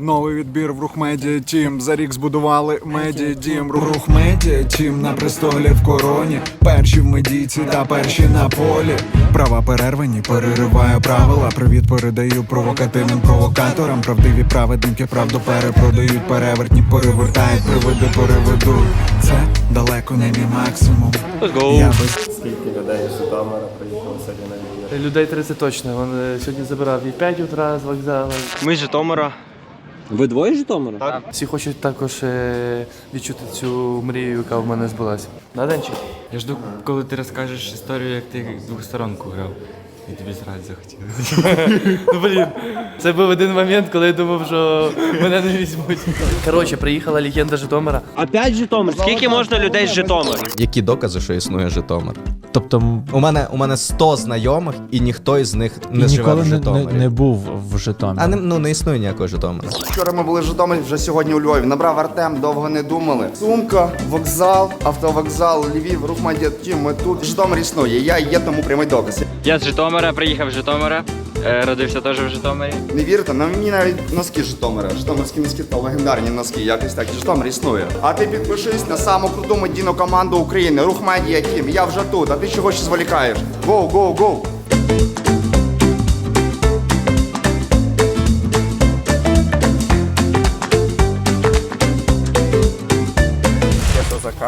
Новий відбір в рух медіа тім. За рік збудували медіа дім. Рух медіа тім на престолі в короні. Перші в медійці та перші на полі. Права перервані, перериваю правила. Привіт передаю провокативним провокаторам. Правдиві праведники правду перепродають, перевертні перевертають, привиди переведуть. Це далеко не мій максимум. Я без Скільки людей з Житомира приїхало сьогодні на? Людей 30 точно. Він сьогодні забирав і 5 утра з вокзалу. Ми з Житомира. Ви двоє з Житомира? Всі хочуть також е, відчути цю мрію, яка в мене збулася. На Денчик? Я жду, коли ти розкажеш історію, як ти двохсторонку грав. І тобі зразу захотілося. Ну блін, це був один момент, коли я думав, що мене не візьмуть. Коротше, приїхала легенда Житомира. Опять Житомир? Скільки можна людей з Житомира? Які докази, що існує Житомир? Тобто, у мене у мене 100 знайомих, і ніхто із них не І живе ніколи в не, Житомирі. не, не був в Житомирі. А не, ну не існує ніякого Житомира. Вчора ми були в Житомирі, вже сьогодні у Львові. Набрав Артем, довго не думали. Сумка, вокзал, автовокзал, Львів, рух Тім. Ми тут. Житомир існує. Я є тому прямий доказ. Я з Житомира, приїхав з Житомира. Е, Родився теж в Житомирі. Не вірте, на мені навіть носки Житомира. Житомирські носки та легендарні носки. Якось так. Житомир існує. А ти підпишись на саму круту медійну команду України. Рух Медіа Тім. Я вже тут. А ти чого ще зволікаєш? Гоу, гоу, гоу.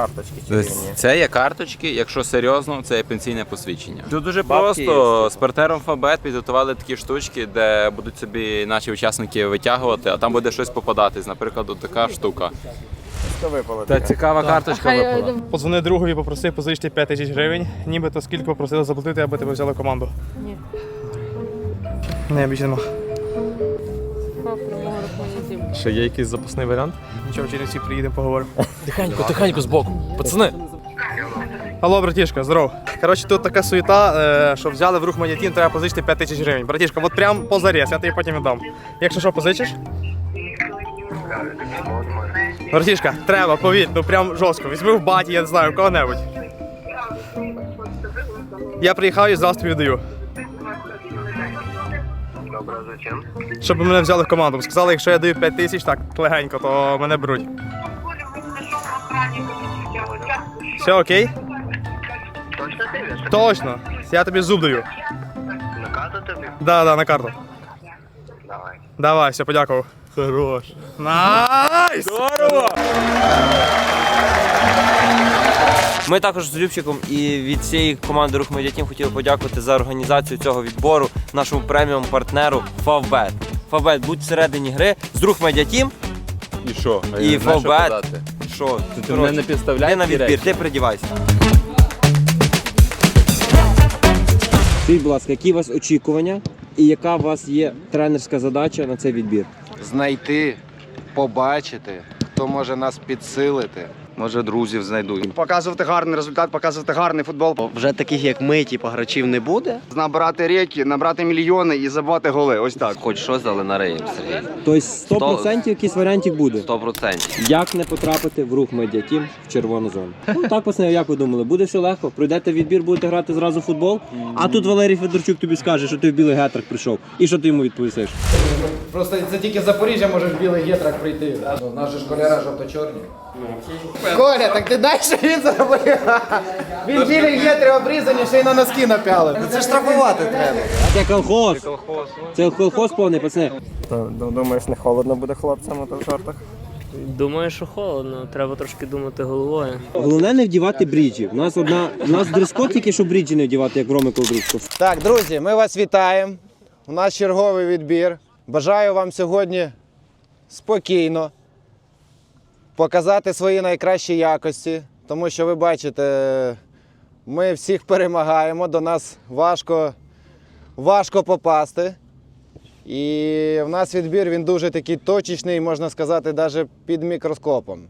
Карточки чи ні? Це є карточки, якщо серйозно, це є пенсійне посвідчення. Тут дуже Бабки просто з партнером Фабет підготували такі штучки, де будуть собі наші учасники витягувати, а там буде щось попадатись. Наприклад, от така штука. Що випало? Та цікава карточка випала. Позвони другові, попроси позичити 5 тисяч гривень. Нібито скільки попросили заплатити, аби тебе взяли в команду. Ні. Не, більше нема. Ще є якийсь запасний варіант? Нічого, через всі приїдемо, поговоримо. Тихенько, тихенько збоку. Пацани. Алло, братішка, здоров. Коротше, тут така суєта, е, що взяли в рух Медіатін, треба позичити 5 тисяч гривень. Братішка, от прям позарез, я тобі потім віддам. Якщо що, позичиш? Братішка, треба, повір, ну прям жорстко. Візьми в баті, я не знаю, в кого-небудь. Я приїхав і зразу тобі віддаю. Зачем? Щоб мене взяли в команду. Сказали, якщо я даю 5 тисяч, так легенько, то мене беруть. Все окей? Точно ти? Точно. Я тобі зуб даю. На карту тобі? Да, да, на карту. Давай. Давай, все, подякував. Хорош. Найс! Ми також з Любчиком і від всієї команди Рух Медіатім хотіли подякувати за організацію цього відбору нашому преміум партнеру Favbet. Favbet, будь всередині гри з Рух Медіатім І що? і Favbet. Що? Ти мене не підставляй Ти на відбір, речі? ти придівайся. Скажіть, будь ласка, які у вас очікування і яка у вас є тренерська задача на цей відбір? Знайти, побачити, хто може нас підсилити. Може, друзів знайдуть. Показувати гарний результат, показувати гарний футбол. Вже таких, як ми, типу, гравців не буде. Набрати реки, набрати мільйони і забивати голи. Ось так. Хоч щось, але на Сергій. Тобто 100% якийсь варіантик буде. 100%. Як не потрапити в рух медіатім в червону зону? Ну так, пацани, як ви думали, буде все легко. Пройдете відбір, будете грати зразу в футбол. А тут Валерій Федорчук тобі скаже, що ти в білий гетрах прийшов. І що ти йому відповісиш? Просто це тільки з Запоріжжя може в білий гетрак прийти. У нас же ж кольора жовто-чорні. Коля, так ти дай, що він зробив. Він білий гетри обрізані, ще й на носки напяли. Це штрафувати треба. Це колхоз. Це колхоз повний, пацани. Думаєш, не холодно буде хлопцям у в шортах? Думаю, що холодно, треба трошки думати головою. Головне не вдівати бріджі. У нас одна, у нас дрес-код тільки, що бріджі не вдівати, як в Роми Колдручко. Так, друзі, ми вас вітаємо. У нас черговий відбір. Бажаю вам сьогодні спокійно показати свої найкращі якості, тому що ви бачите, ми всіх перемагаємо, до нас важко, важко попасти. І в нас відбір він дуже такий точечний, можна сказати, навіть під мікроскопом.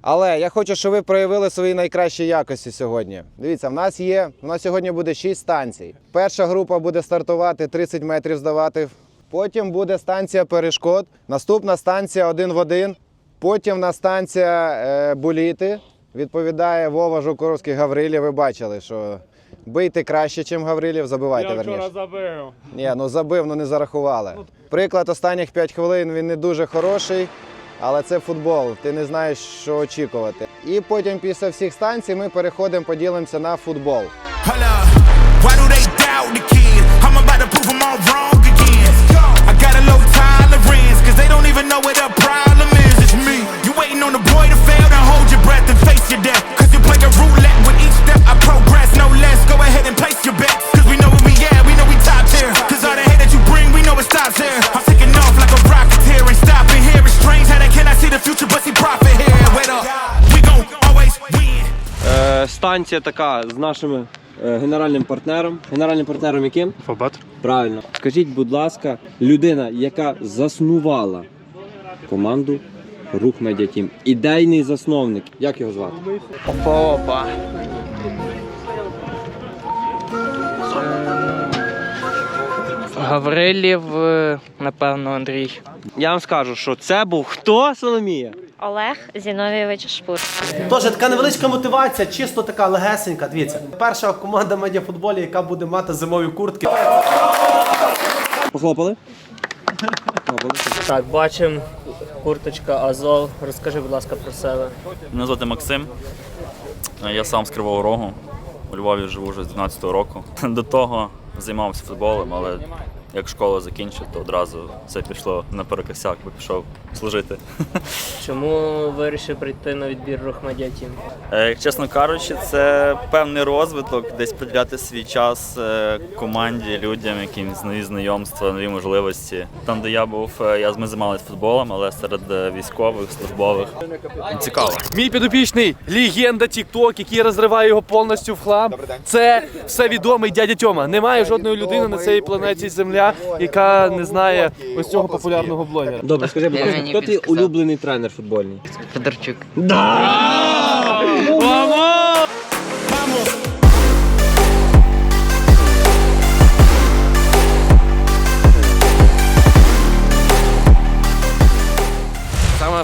Але я хочу, щоб ви проявили свої найкращі якості сьогодні. Дивіться, в нас є, у нас сьогодні буде 6 станцій. Перша група буде стартувати 30 метрів здавати. Потім буде станція перешкод. Наступна станція один в один. Потім на станція е, Буліти. Відповідає Вова Жукоровський Гаврилі. Ви бачили, що Бийте краще, ніж Гаврилів, забивайте верніше. забив. Ні, ну забив, ну не зарахували. Приклад останніх 5 хвилин він не дуже хороший, але це футбол. Ти не знаєш, що очікувати. І потім після всіх станцій ми переходимо, поділимося на футбол. Why do they doubt the kid? I'm about to prove them all wrong again. Tolerance, cause they don't even know what the problem is. It's me. You waiting on the boy to fail, then hold your breath and face your death. Cause you play a roulette with each step I progress, no less. Go ahead and place Е, така з нашими е, генеральним партнером. Генеральним партнером яким? Фабат. Правильно. Скажіть, будь ласка, людина, яка заснувала команду Рух Медіа Тім. Ідейний засновник. Як його звати? Опа-опа. Гаврилів, е, напевно, Андрій. Я вам скажу, що це був хто, Соломія? Олег Зіновійович Шпур. Тож така невеличка мотивація, чисто така легесенька. Дивіться, перша команда медіафутболі, яка буде мати зимові куртки. Похлопали? Так, бачимо курточка Азов. Розкажи, будь ласка, про себе. Мене звати Максим. Я сам з Кривого Рогу. У Львові живу вже з 12-го року. До того займався футболом, але як школу закінчив, то одразу все пішло наперекосяк, бо пішов служити. Чому вирішив прийти на відбір рух Тім? Е, Як чесно кажучи, це певний розвиток, десь приділяти свій час е, команді, людям, якимсь нові знайомства, нові можливості. Там, де я був, е, я ми займалися футболом, але серед військових, службових. Цікаво. Мій підопічний легенда TikTok, який розриває його повністю в хлам. Це все відомий дядя Тьома. Немає жодної людини на цій планеті Земля, яка не знає ось цього популярного блогера. Добре, скажи, будь ласка, хто твій улюблений тренер футбольний? Федорчук.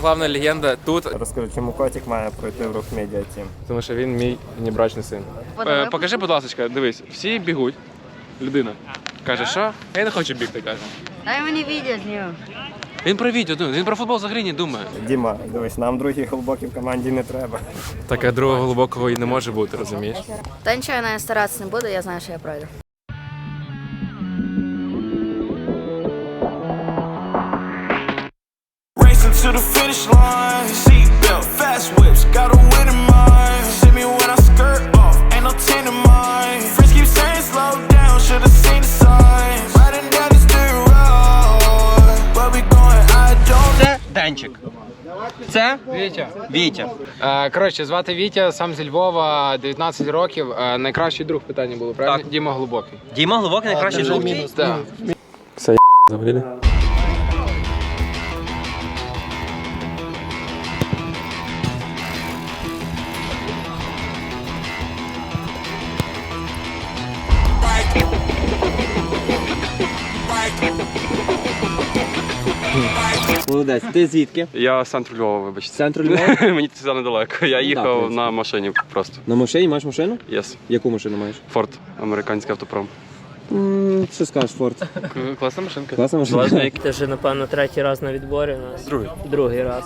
Головна легенда тут, Розкажи, чому котик має пройти в рух медіа тім? тому що він мій внебрачний син. Е, покажи, будь ласка, дивись, всі бігуть. Людина каже, що? Я не хочу бігти, каже. Дай мені відео з нього. Він про відео думає, він про футбол взагалі не думає. Діма, дивись, нам других глибоких в команді не треба. Таке другого глибокого і не може бути, розумієш? Та нічого я навіть старатися не буду, я знаю, що я пройду. Racing to the finish line. Seatbelt, fast whips, got a win Це Це Вітя. Вітя. Е, коротше, звати Вітя, сам зі Львова, 19 років. Е, найкращий друг питання було, правильно? Так. Діма Глибокий. Діма глибокий найкращий друг. Так. Це Молодець. Ти звідки? Я з центру Львова, вибачте. З центру Львова? Мені це недалеко. Я їхав принципі. на машині просто. На машині маєш машину? Єс. Яку машину маєш? Форд, американський автопром. М, Що скажеш, Форд? Класна машинка. Класна машина. Ти вже, напевно, третій раз на відборі у нас. Другий. Другий раз.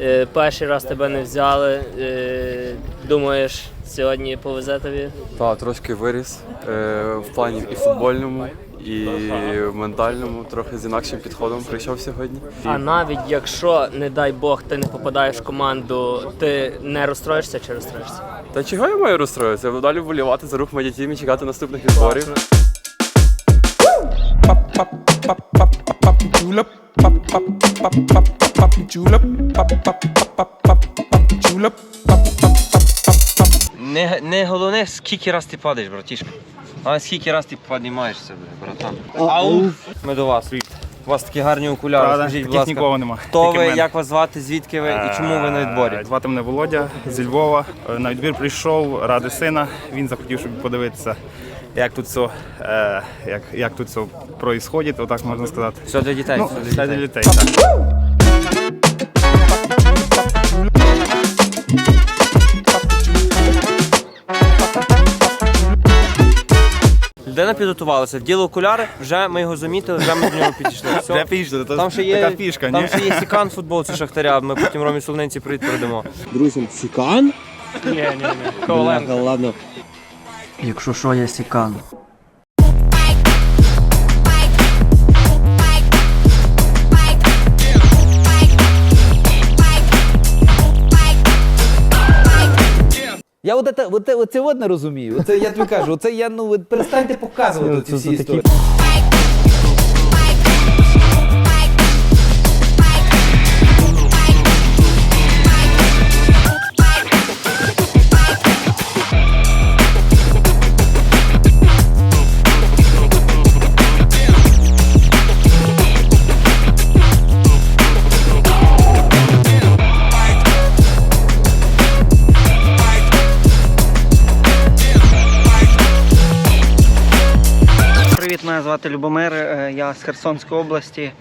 Е, перший раз тебе не взяли. Е, думаєш, сьогодні повезе тобі? Так, трошки виріс е, в плані і футбольному, і ментальному, трохи з інакшим підходом прийшов сьогодні. А навіть якщо, не дай Бог, ти не попадаєш в команду, ти не розстроїшся чи розстроїшся? Та чого я маю розстроїтися? Я далі вболівати за рух медіатім і чекати наступних відборів. Не, не головне, скільки раз ти падаєш, братішка. А скільки раз ти піднімаєшся, братан. Ау! Ми до вас. У вас такі гарні окуляри. Скажіть, будь ласка, нема. хто ви, як вас звати, звідки ви і чому ви на відборі? Е, Звати мене Володя зі Львова. Е, На відбір прийшов ради сина. Він захотів, щоб подивитися, як тут все, е, як, як тут все проїсходить, отак можна сказати. Все для дітей. Ну, все все для для дітей. дітей. Так. Людина підготувалася, діло окуляри, вже ми його замітили, вже ми до нього підійшли. Все. Де пішли, то там ще є, така фішка, там ні? ще є сікан футболці Шахтаря, ми потім Ромі Солонинці привіт передамо. Друзі, Сікан? Ні, ні, ні. Ладно. Якщо що, я сікан. Я от це, от, це- от не розумію. Оце я тобі кажу, оце я ну от перестаньте показувати ці всі історії. Мене звати Любомир. е, Я з Херсонської області,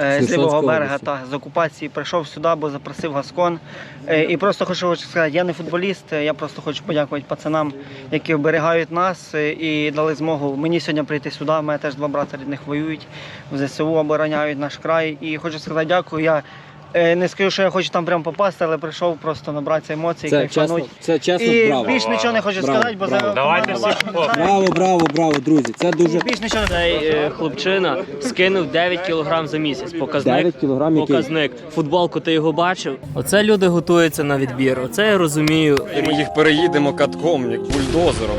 е, з лівого берега області. та з окупації прийшов сюди, бо запросив Гаскон. Е, І просто хочу сказати, я не футболіст, е, я просто хочу подякувати пацанам, які оберігають нас і дали змогу мені сьогодні прийти сюди. У мене теж два брата рідних воюють в ЗСУ, обороняють наш край. І хочу сказати дякую. Я не скажу, що я хочу там прямо попасти, але прийшов просто набратися емоцій, Це чесно, кайфануть. це чесно, І браво. більш нічого не хочу Браво, сказати, бо браво. за Давайте команду всі вашу не знаю. Браво, браво, браво, друзі. Це дуже. Більш нічого не Цей е, хлопчина скинув 9 кілограм за місяць. Показник. 9 кілограм який? Показник. Футболку ти його бачив. Оце люди готуються на відбір. Оце я розумію. Ми їх переїдемо катком, як бульдозером.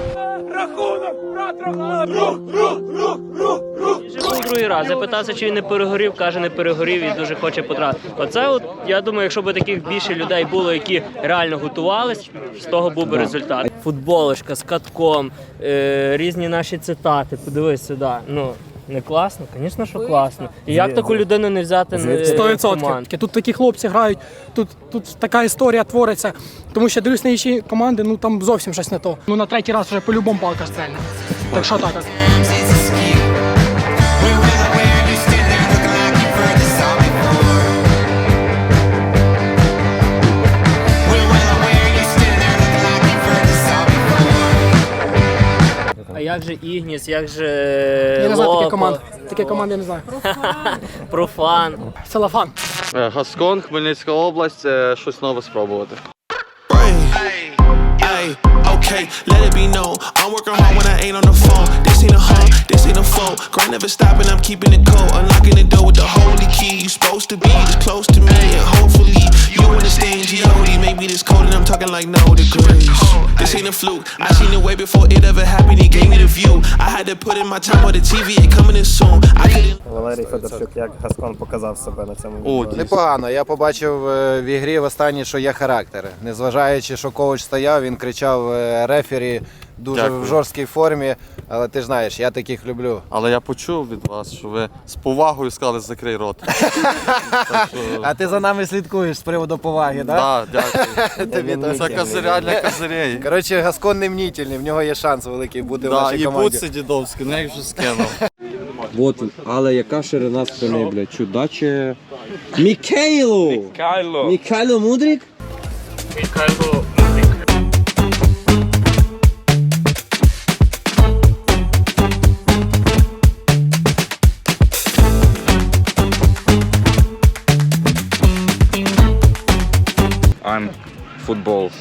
Вже був другий раз. Я питався, чи він не перегорів. Каже, не перегорів і дуже хоче потрапити. Оце, от я думаю, якщо б таких більше людей було, які реально готувались, з того був би результат. Футболочка з катком, е, різні наші цитати. Подивись сюди. Ну. Не класно? Звісно, що класно. І як таку людину не взяти на Сто команд? відсотків. Тут такі хлопці грають, тут, тут така історія твориться. Тому що дивлюсь на інші команди, ну там зовсім щось не то. Ну на третій раз вже по-любому палка стрельне. Так що так. А як же Ігніс, як же Я не знаю Лопа, такі команди. Такі команди я не знаю. Профан. Целофан. Гаскон, Хмельницька область, щось нове спробувати. Let it be known. I'm working hard when I ain't on the phone. This ain't a phone. Grind never stopping, I'm keeping it cold. Unlocking the door with the holy key. You supposed to be this close to me, and hopefully you understand G.O.D. Maybe this cold and I'm talking like no degrees. This ain't a fluke. I seen it way before it ever happened. He gave me the view. I had to put in my time on the TV. It coming in soon. I couldn't. Валерій Федорчук, як Гаскон показав себе на цьому відборі? Непогано. Я побачив е, в ігрі в останній, що є характер. Незважаючи, що коуч стояв, він кричав е, рефері дуже Дякую. в жорсткій формі. Але ти ж знаєш, я таких люблю. Але я почув від вас, що ви з повагою сказали закрий рот. А ти за нами слідкуєш з приводу поваги, так? Так, дякую. Тобі то Це козиряльня козирей. Коротше, Гаскон не мнітельний, в нього є шанс великий бути в нашій команді. дідовський, ну як вже скинув. Вот. Але яка ширина спини, блядь, чудаче. Мікейло! Кайло. Мікайло Мудрик? Михайло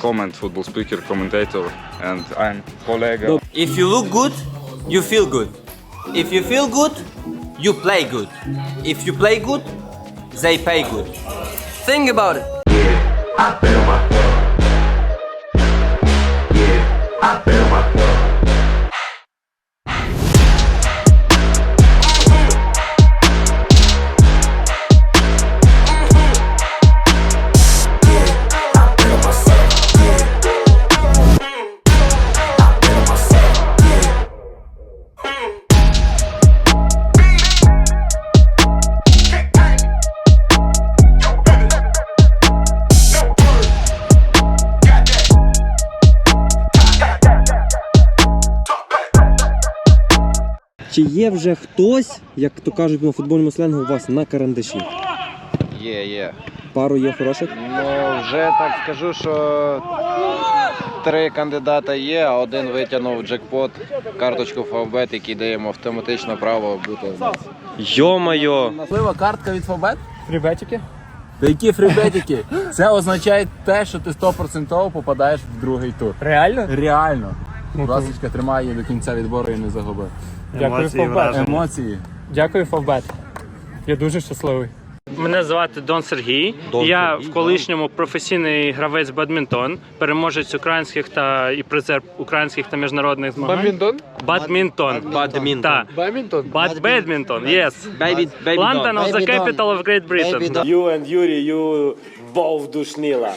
comment, football speaker, commentator, and I'm colleague. If you look good, you feel good. If you feel good, you play good. If you play good, they pay good. Think about it. Чи є вже хтось, як то кажуть на футбольному сленгу, у вас на карандаші? Є, є. Пару є хороших? Ну, вже так скажу, що три кандидата є, а один витягнув джекпот, карточку Фавбет, який дає йому автоматично право бути в нас. Йо-майо! Можлива картка від Фабет? Фрібетики? Які фрібетики? Це означає те, що ти 100% попадаєш в другий тур. Реально? Реально. Ласочка, тримай її до кінця відбору і не загуби. Дякую, Емоції, Фавбет. враження. Емоції. Дякую, Фавбет. Я дуже щасливий. Мене звати Дон Сергій. Дон я Сергій, в колишньому професійний гравець бадмінтон, переможець українських та і призер українських та міжнародних змагань. Бадмінтон? Бадмінтон. Бадмінтон. Так. Бадмінтон? Бад badminton, yes. Baby, baby London of the capital of Great Britain. You and Yuri, you both Душніла.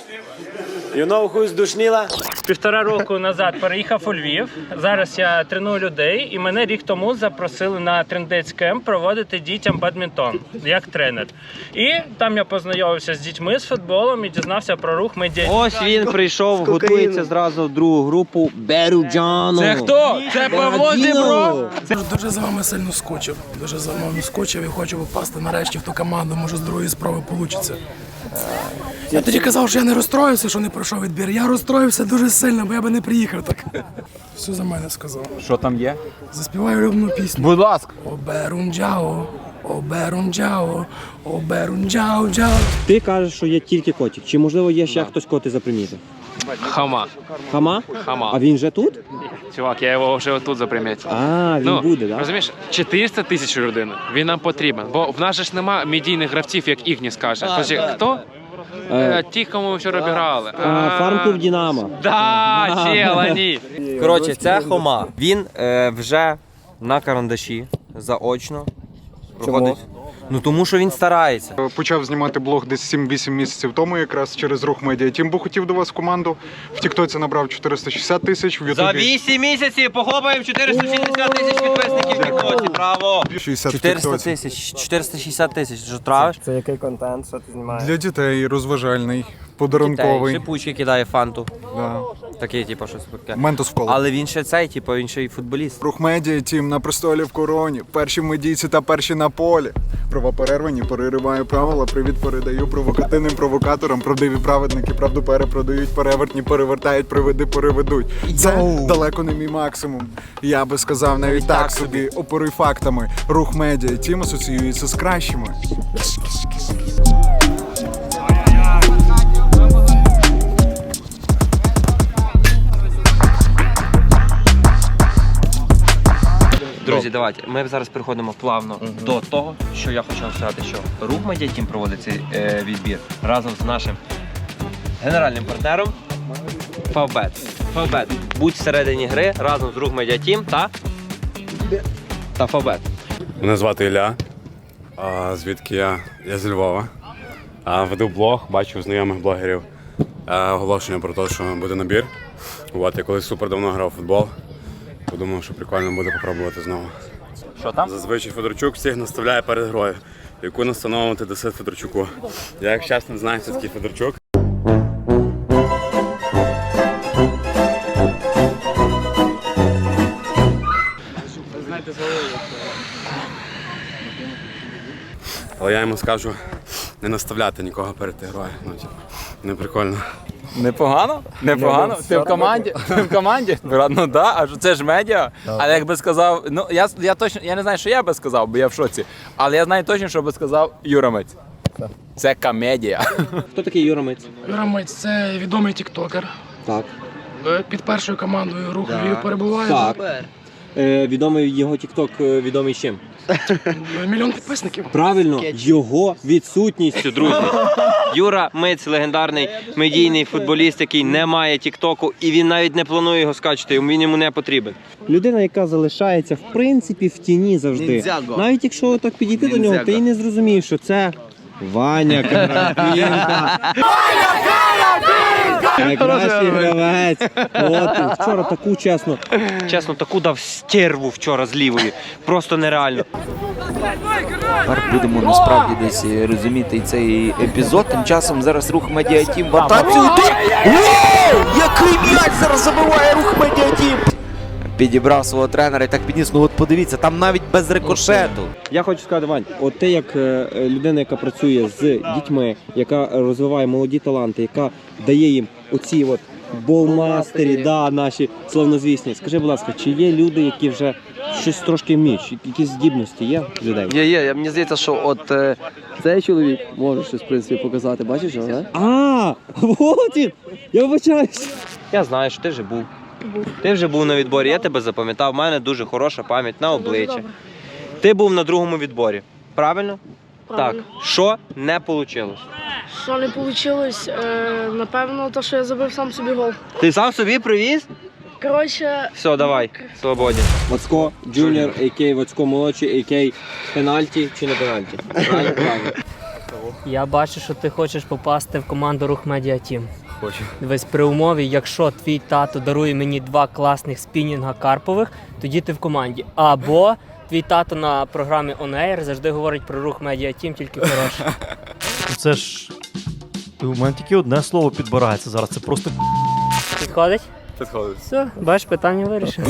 You know who is Душніла? Півтора року назад переїхав у Львів. Зараз я треную людей, і мене рік тому запросили на трендець кемп проводити дітям бадмінтон як тренер. І там я познайомився з дітьми з футболом і дізнався про рух медіа. Ось він прийшов, готується зразу в другу групу Беруджану. Це хто? Це Павло Дібро? Дуже за вами сильно скучив. Дуже за вами скучив і хочу попасти нарешті в ту команду, може з другої спроби вийде. Я тоді казав, що я не розстроївся, що не пройшов відбір. Я розстроївся дуже сильно, бо я би не приїхав так. Все за мене сказав. Що там є? Заспіваю улюблену пісню. Будь ласка. Оберунджао, оберунджао, оберунджао, джао. Ти кажеш, що є тільки котик. Чи можливо є ще хтось, кого ти запримітив? Хама. Хама? Хама. А він вже тут? Чувак, я його вже отут запримітив. А, він ну, буде, так? Розумієш, 400 тисяч людини. Він нам потрібен. Бо в нас же ж нема медійних гравців, як Ігніс каже. Тож хто? Е, Ті, кому ми вчора обіграли. А, Фарм-клуб Дінамо. Да, чела, ні. Коротше, це Хома. Він е, вже на карандаші заочно. Проходить. Ну тому що він старається. Почав знімати блог десь 7-8 місяців тому, якраз через рух медіа. Тім, бо хотів до вас в команду. В Тіктоці набрав 460 тисяч, в За Ютубі 8 місяців похлопаємо 460 тисяч підписників в Тіктоці. Браво! 60 в 400 Тіктоці. тисяч, 460 тисяч. Що травиш? Це який контент, що ти знімаєш? Для дітей розважальний, подарунковий. Шипучки кидає фанту. Да. Такий, типу, щось таке. Ментос в коло. Але він ще цей, типу, він ще й футболіст. Рух медіа, тім на престолі в короні. Перші в медійці та перші на полі. Права перервані, перериваю правила. Привіт передаю провокативним провокаторам. Правдиві праведники, правду перепродають, перевертні перевертають, приведи, переведуть. Це далеко не мій максимум. Я би сказав навіть так собі. Оперуй фактами. Рух медіа, тім асоціюється з кращими. Друзі, давайте. Ми зараз переходимо плавно до того, що я хочу вам сказати, що рух Медіа Тім проводить цей е, відбір разом з нашим генеральним партнером Фавбет. Фавбет. Будь всередині гри разом з рух Медіа Тім та, та Фавбет. Мене звати Ілля. А, звідки я? Я зі Львова. А, веду блог, бачу знайомих блогерів а, оголошення про те, що буде набір. От, я колись супер давно грав у футбол. Подумав, що прикольно буде попробувати знову. Що там? Зазвичай Федорчук всіх наставляє перед грою, яку настановити десит Федорчуку. Я, як чесно, не знаю, хто такий Федорчук. Але я йому скажу не наставляти нікого перед грою. Ну, типу, не прикольно. Непогано? Непогано? Ти в команді? Ти в команді? Ну да, а це ж медіа. Але як би сказав, ну я, я точно я не знаю, що я би сказав, бо я в шоці. Але я знаю точно, що би сказав Юра Мець. Це комедія. Хто такий Юра Миць? Юра Мець – це відомий тіктокер. Так. Е, Під першою командою рух Да. Львів перебуває. Так. Е, відомий його тікток е, відомий чим? Мільйон підписників. Правильно, його відсутністю, Друзі, Юра Миць, легендарний медійний футболіст, який не має тіктоку, і він навіть не планує його скачати, він йому не потрібен. Людина, яка залишається в принципі в тіні завжди. Ніндзяго. Навіть якщо так підійти до нього, ти і не зрозумієш, що це Ваня Карапінка. Найкращий гравець. От, вчора таку чесно. Чесно, таку дав стерву вчора з лівої. Просто нереально. Тепер будемо насправді десь е, розуміти цей епізод. Тим часом зараз рух медіатім в атаці. Який м'яч зараз забиває рух медіатім! Підібрав свого тренера і так підніс. Ну от подивіться, там навіть без рикошету. Я хочу сказати, Вань, от ти як е, е, людина, яка працює з дітьми, яка розвиває молоді таланти, яка дає їм оці от Боумастері, да, наші славнозвісні. Скажи, будь ласка, чи є люди, які вже щось трошки вміють? Якісь здібності є в людей? Є, є. Мені здається, що от е, цей чоловік може щось в принципі показати. Бачиш його, не? А, от він! Я вибачаюсь. Я знаю, що ти вже був. Ти вже був на відборі, я тебе запам'ятав. У мене дуже хороша пам'ять на обличчя. Ти був на другому відборі. Правильно? Правильно. Так. Що не вийшло? Що не вийшло? Е, напевно, то, що я забив сам собі гол. Ти сам собі привіз? Коротше, Все, давай, свободен. Вацко Джуніор, а.к. Вацко молодший, а.к. пенальті чи не пенальті? Правильно, правильно. Я бачу, що ти хочеш попасти в команду Рух Медіа Тім. Хочу. Дивись, при умові, якщо твій тато дарує мені два класних спінінга карпових, тоді ти в команді. Або твій тато на програмі On Air завжди говорить про рух Медіа Тім, тільки хороше. Це ж. У мене тільки одне слово підбирається зараз. Це просто Підходить? Підходить. Все, бачиш, питання вирішено.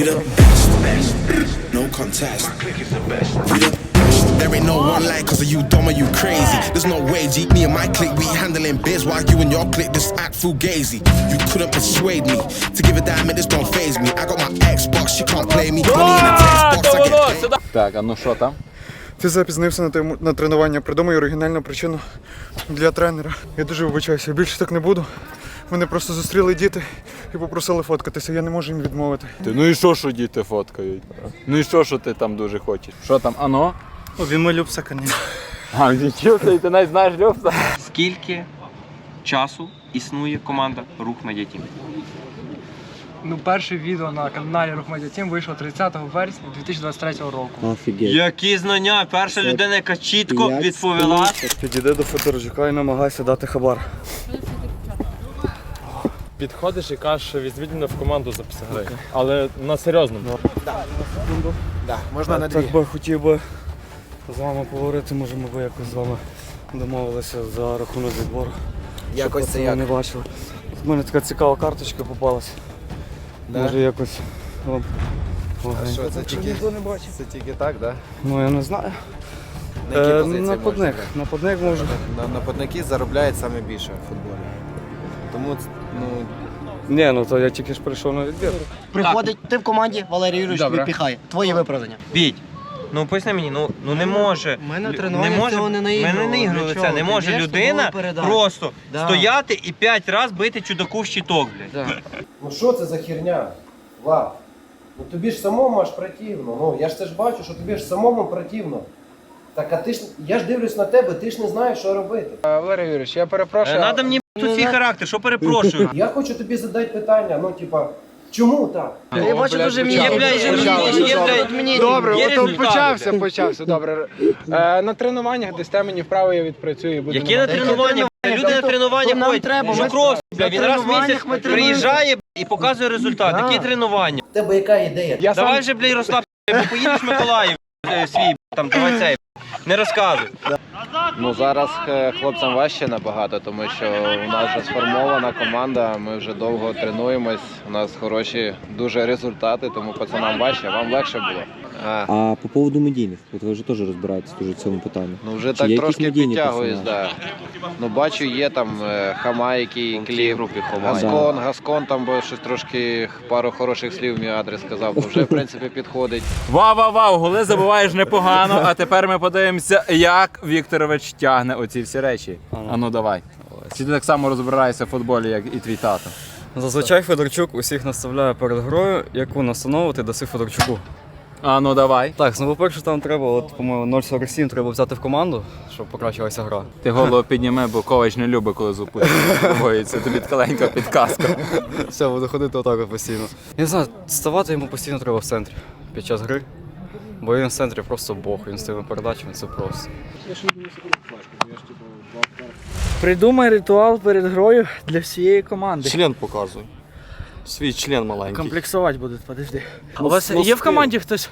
There ain't no one like cause of you dumb or you crazy. There's no way, G. Me and my clique, we handling biz while you and your clique just act fugazi. You couldn't persuade me to give a damn, it just don't phase me. I got my Xbox, she can't play me. Money in a text box, I get paid. Так, а ну що там? Ти запізнився на, тему- на тренування. Придумай оригінальну причину для тренера. Я дуже вибачаюся, більше так не буду. Мене просто зустріли діти і попросили фоткатися. Я не можу їм відмовити. Ти, ну і що, що діти фоткають? Ну і що, що ти там дуже хочеш? Що там, ано? О, він мій Любса, конечно. А, нічого, ти, ти навіть знаєш Любса? Скільки часу існує команда Рух Медіа Тім? Ну, перше відео на каналі Рух Медіа Тім вийшло 30 вересня 2023 року. Офігеть. Які знання? Перша людина, яка чітко відповіла. Підійди до Федорчука і намагайся дати хабар. Підходиш і кажеш, візьміть мене в команду за психологію. Але на серйозному. Да, можна на Так би хотів би з вами поговорити, може ми би якось з вами домовилися за рахунок відбору. Якось це пацани як? не бачили. У мене така цікава карточка попалась. Да? Може якось вам. А що, це тільки, це тільки так, да? Ну я не знаю. На які Е, позиції на можна подник. грати? На подник. На, на подники заробляють саме більше в футболі. Тому, ну, Ні, ну то я тільки ж прийшов на відбір. Приходить, ти в команді, Валерій Юрійович Добре. тобі піхає. Виправдання. Біть. Ну поясни мені, ну, ну не може. Ми на лю- тренуваннях не може, цього не Ми наігрували. не наігрували Для це. чого? Не Ти може б'єш людина футбол просто Да. стояти і п'ять разів бити чудаку в щиток, блядь. Ну що це за херня? Влад, ну тобі ж самому аж противно. Ну я ж це ж бачу, що тобі ж самому противно. Так, а ти ж я ж дивлюсь на тебе, ти ж не знаєш, що робити. Валерій Юрійович, я перепрошую. Е, Надо мені тут свій характер, що перепрошую. Я хочу тобі задати питання, ну типа, чому так? Я бачу дуже мені. Добре, от результати. почався, почався. Добре. Е, на тренуваннях дасте мені вправо, я відпрацюю. і буду Які на намагатися. тренування? блядь, Люди на тренування ходять. ми- він раз в місяць тренуваннях приїжджає і показує результат. Які тренування? В тебе яка ідея? Я Давай сам... вже, блядь, розслабся, поїдеш в Миколаїв е, свій, там, давай цей. Не розказуй. Ну зараз е, хлопцям важче набагато, тому що у нас вже сформована команда, ми вже довго тренуємось, у нас хороші дуже результати, тому пацанам важче, вам легше було. А, А по поводу медійних, от ви вже теж розбираєтесь дуже в цьому питанні. ну вже Чи так трошки підтягуюсь, да. Ну бачу, є там е, Хама, який кліп, Гаскон, Гаскон там бо щось трошки пару хороших слів мій адрес сказав, ну вже в принципі підходить. Вау, вау, вау, голи забуваєш непогано, а тепер ми подивимося, як Вікторович тягне оці всі речі. А ну давай. Чи ти так само розбираєшся в футболі, як і твій тато? Зазвичай Федорчук усіх наставляє перед грою, яку настанову ти даси Федорчуку. А ну давай. Так, ну по-перше, там треба, от, по-моєму, 0,47 треба взяти в команду, щоб покращилася гра. Ти голову підніми, бо ковач не любить, коли зупиниться. Це тобі ткаленька підказка. Все, буду ходити отак от постійно. Я не знаю, ставати йому постійно треба в центрі під час гри. Бо він в центрі просто бог, він з тими передачами це просто. Придумай ритуал перед грою для всієї команди. Член показуй. Свій член маленький. Комплексувати будуть, подожди. А Ну, у вас ну, є в команді хтось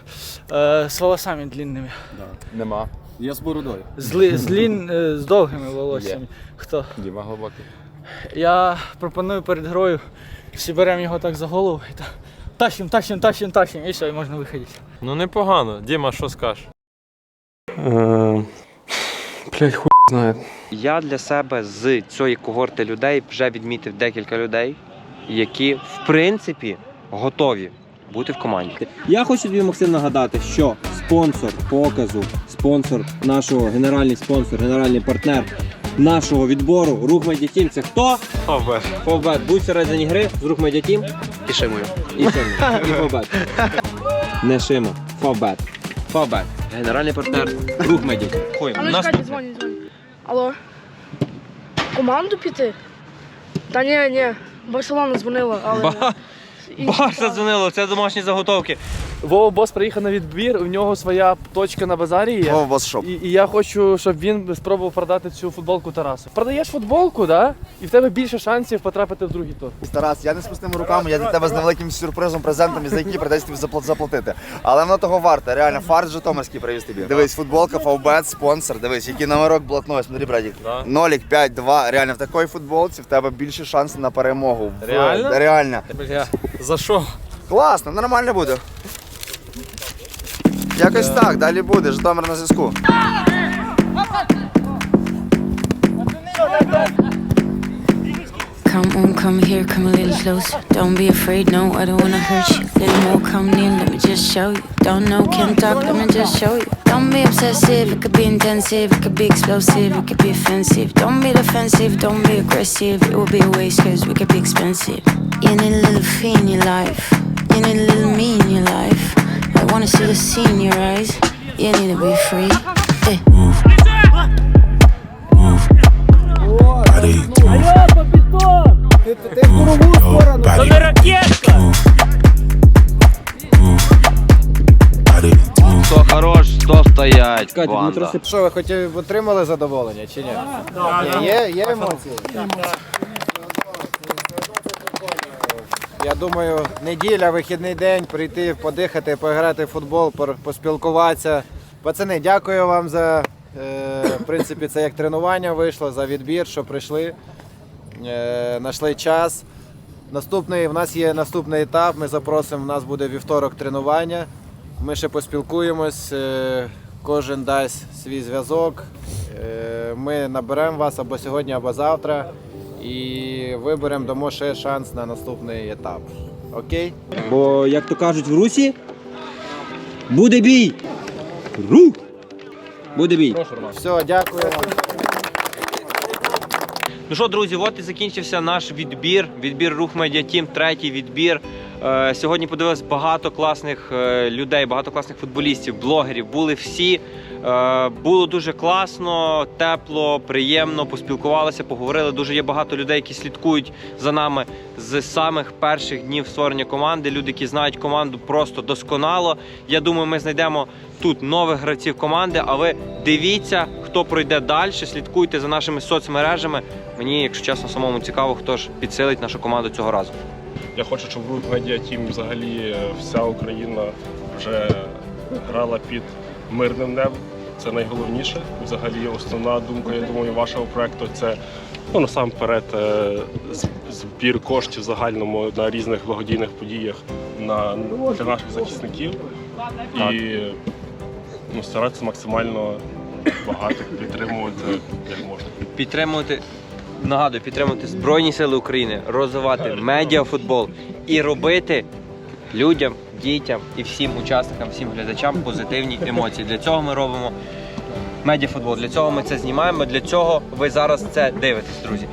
е, з волосами длинними? Нема. Я з бородою. З, ли- з, лін, е, з довгими волоссями. Хто? Діма глибокий. Я пропоную перед грою всі беремо його так за голову і так тащим, тащим, тащим, тащим, і все, і можна виходити. Ну непогано. Діма, що скажеш? Блять, хуй знає. Я для себе з цієї когорти людей вже відмітив декілька людей, які в принципі готові бути в команді. Я хочу тобі, Максим, нагадати, що спонсор показу, спонсор нашого, генеральний спонсор, генеральний партнер нашого відбору Рух медіатім. Це хто? Фавбет. Фовбет. Будь всередині гри з Рух Медіа Тім. І Шимою. І Шимо. І Фовбет. Не Шимо. Фовбет. Фовбет. Генеральний партнер Рух медіатім. Хуй. А ну Нас чекайте, дзвонить, дзвонить. Алло. Команду піти? Та ні, ні. Барселона дзвонила, але. Ба- Барса дзвонило, це домашні заготовки. Вова Бос приїхав на відбір, у нього своя точка на базарі є. Вова Бос Шоп. І, і я хочу, щоб він спробував продати цю футболку Тарасу. Продаєш футболку, да? І в тебе більше шансів потрапити в другий тур. Тарас, я не з пустими руками, я для тебе з невеликим сюрпризом, презентом, за який придеться тобі запла- заплатити. Але воно того варте. Реально, фарт Житомирський привіз тобі. Дивись, футболка, фавбет, спонсор. Дивись, який номерок блатной. Смотри, братик. Нолік, 5, 2. Реально, в такій футболці в тебе більше шансів на перемогу. В- Реально? Реально. Бля, за що? Класно, нормально буде. Якось так, далі буде. Житомир на зв'язку. Come on, come here, come a little closer. Don't be afraid, no, I don't wanna hurt you. Little more, come near, let me just show you. Don't know, can't talk, let me just show you. Don't be obsessive, it could be intensive, it could be explosive, it could be offensive. Don't be defensive, don't be aggressive, it will be a waste, cause we could be expensive. You need a little fee in your life, you need a little me in your life. I wanna see the sea in your eyes, you need to be free. Eh. То не ракетка! Хто хорош, то стоять. Банда. Що ви хоч отримали задоволення чи? Ні, Є, є емоції? Я думаю, неділя, вихідний день, прийти, подихати, пограти в футбол, поспілкуватися. Пацани, дякую вам за е, в принципі, це як тренування вийшло, за відбір, що прийшли, е, знайшли час. Наступний, в нас є наступний етап. Ми запросимо, в нас буде вівторок тренування. Ми ще поспілкуємось, е, кожен дасть свій зв'язок. Е, Ми наберемо вас або сьогодні, або завтра. І виберемо, дамо ще шанс на наступний етап. Окей? Бо, як то кажуть в Русі, буде бій! Ру! Буде бій. Все, дякую вам. Ну що, друзі, от і закінчився наш відбір. Відбір Рух Медіатім, третій відбір. Е, сьогодні подивилось багато класних е, людей, багато класних футболістів, блогерів. Були всі. Е, було дуже класно, тепло, приємно, поспілкувалися, поговорили. Дуже є багато людей, які слідкують за нами з самих перших днів створення команди. Люди, які знають команду просто досконало. Я думаю, ми знайдемо тут нових гравців команди. А ви дивіться, хто пройде далі, слідкуйте за нашими соцмережами. Мені, якщо чесно, самому цікаво, хто ж підсилить нашу команду цього разу. Я хочу, щоб в Медіа Тім взагалі е, вся Україна вже грала під мирним небом. Це найголовніше. Взагалі, основна думка, я думаю, вашого проекту це ну, насамперед е, збір коштів загальному на різних благодійних подіях на, для наших захисників і ну, старатися максимально багато підтримувати як можна. підтримувати. Нагадую, підтримувати Збройні Сили України, розвивати медіафутбол і робити людям, дітям і всім учасникам, всім глядачам позитивні емоції. Для цього ми робимо медіафутбол. Для цього ми це знімаємо. Для цього ви зараз це дивитесь, друзі.